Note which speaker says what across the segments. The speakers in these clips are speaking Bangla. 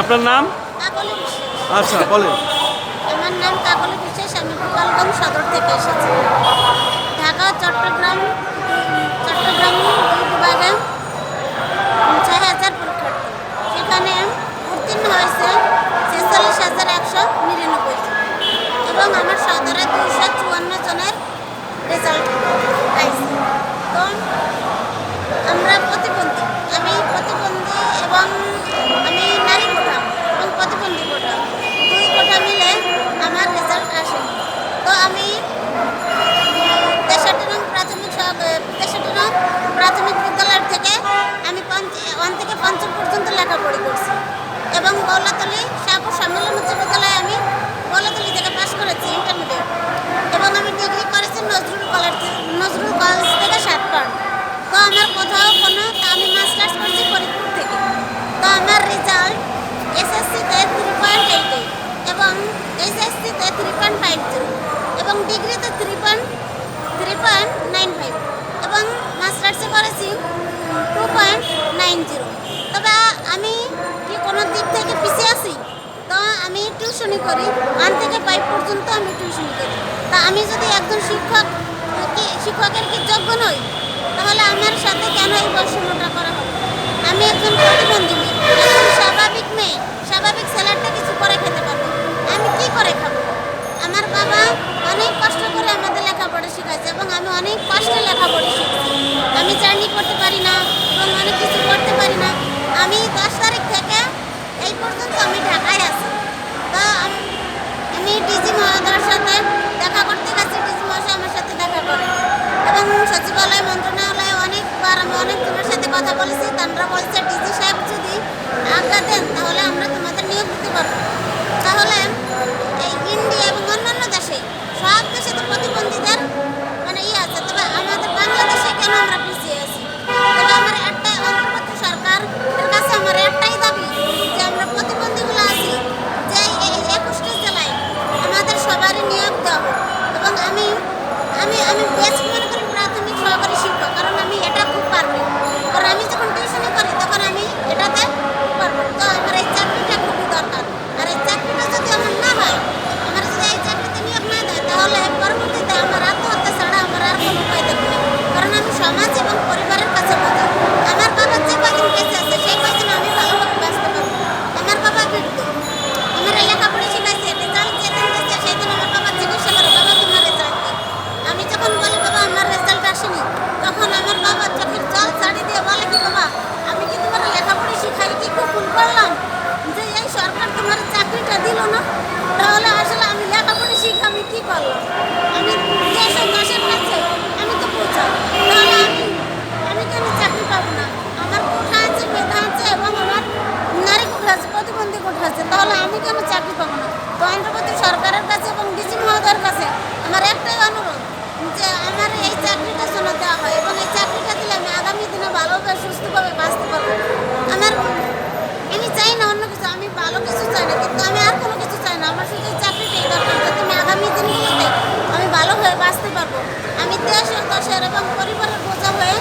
Speaker 1: আপনার নাম? আচ্ছা বলেন।
Speaker 2: আমার নাম কাকলি বিশ্বাস আমি গোপালগঞ্জ সদর থেকে এসেছি। ঢাকা চট্টগ্রাম চট্টগ্রাম বিভাগে ছয় হাজার পরীক্ষার্থী। সেখানে উত্তীর্ণ হয়েছে ছেচল্লিশ হাজার একশো নিরানব্বই এবং আমার সদরে দুশো চুয়ান্ন জনের রেজাল্ট আইসি তো আমরা প্রতিবন্ধী আমি প্রতিবন্ধী এবং Thank you. টিউশনি করি। ওয়ান থেকে ফাইভ পর্যন্ত আমি টিউশনি করি। তা আমি যদি একজন শিক্ষক শিক্ষকের কি যোগ্য নই, তাহলে আমার সাথে কেন এই বৈষম্যটা করা হবে? আমি একজন প্রতিবন্ধী, একজন স্বাভাবিক মেয়ে, স্বাভাবিক স্যালাডটা কিছু করে খেতে পারব। আমি কি করে খাব? আমার বাবা অনেক কষ্ট করে আমাদের লেখাপড়া শিখাচ্ছে এবং আমি অনেক কষ্টে লেখাপড়া শিখছি। আমি জার্নি করতে পারি না এবং অনেক কিছু করতে পারি না। আমি দশ তারিখ থেকে এই পর্যন্ত আমি ঢাকায় আমি ডিসি মহোদয়ের সাথে দেখা করতে গেছি। ডিসি মহাশয় আমার সাথে দেখা করে। এবং সচিবালয়, মন্ত্রণালয়ে অনেকবার আমি অনেক জনের সাথে কথা বলেছি। তারা বলছে ডিসি সাহেব যদি আজ্ঞা দেন, তাহলে আমরা তোমাদের নিয়োগ দিতে পারব। 慢慢 আমি দেশ ও দশের এবং পরিবারের বোঝা হয়ে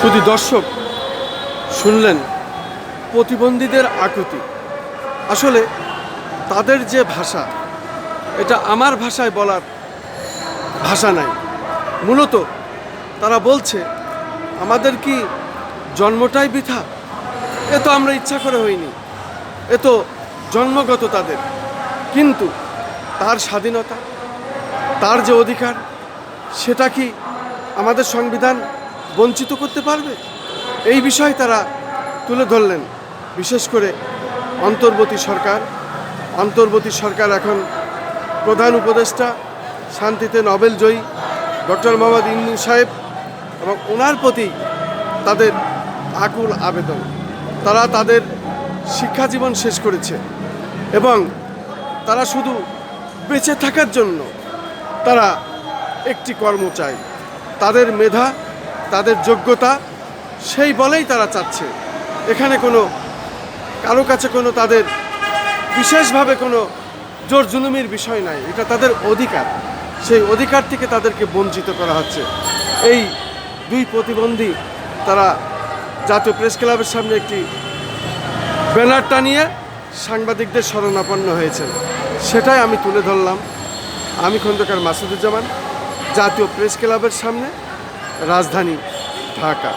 Speaker 1: শুধু দর্শক, শুনলেন প্রতিবন্ধীদের আকুতি। আসলে তাদের যে ভাষা, এটা আমার ভাষায় বলার ভাষা নাই। মূলত তারা বলছে, আমাদের কি জন্মটাই বৃথা? এ তো আমরা ইচ্ছা করে হইনি। এ তো জন্মগত তাদের। কিন্তু তার স্বাধীনতা, তার যে অধিকার, সেটা কি আমাদের সংবিধান বঞ্চিত করতে পারবে? এই বিষয়ে তারা তুলে ধরলেন। বিশেষ করে অন্তর্বর্তী সরকার। অন্তর্বর্তী সরকার এখন প্রধান উপদেষ্টা, শান্তিতে নোবেল জয়ী ডক্টর মোহাম্মদ ইন্নু সাহেব এবং ওনার প্রতি তাদের আকুল আবেদন। তারা তাদের শিক্ষা জীবন শেষ করেছে এবং তারা শুধু বেঁচে থাকার জন্য তারা একটি কর্ম চায়। তাদের মেধা তাদের যোগ্যতা, সেই বলেই তারা চাচ্ছে। এখানে কোনো, কারও কাছে কোনো তাদের বিশেষভাবে কোনো জোর জুলুমির বিষয় নাই। এটা তাদের অধিকার। সেই অধিকার থেকে তাদেরকে বঞ্চিত করা হচ্ছে। এই দুই প্রতিবন্ধী তারা জাতীয় প্রেস ক্লাবের সামনে একটি ব্যানার টানিয়ে সাংবাদিকদের শরণাপন্ন হয়েছে সেটাই আমি তুলে ধরলাম। আমি খন্দকার মাসুদুজ্জামান, জাতীয় প্রেস ক্লাবের সামনে রাজধানী ঢাকা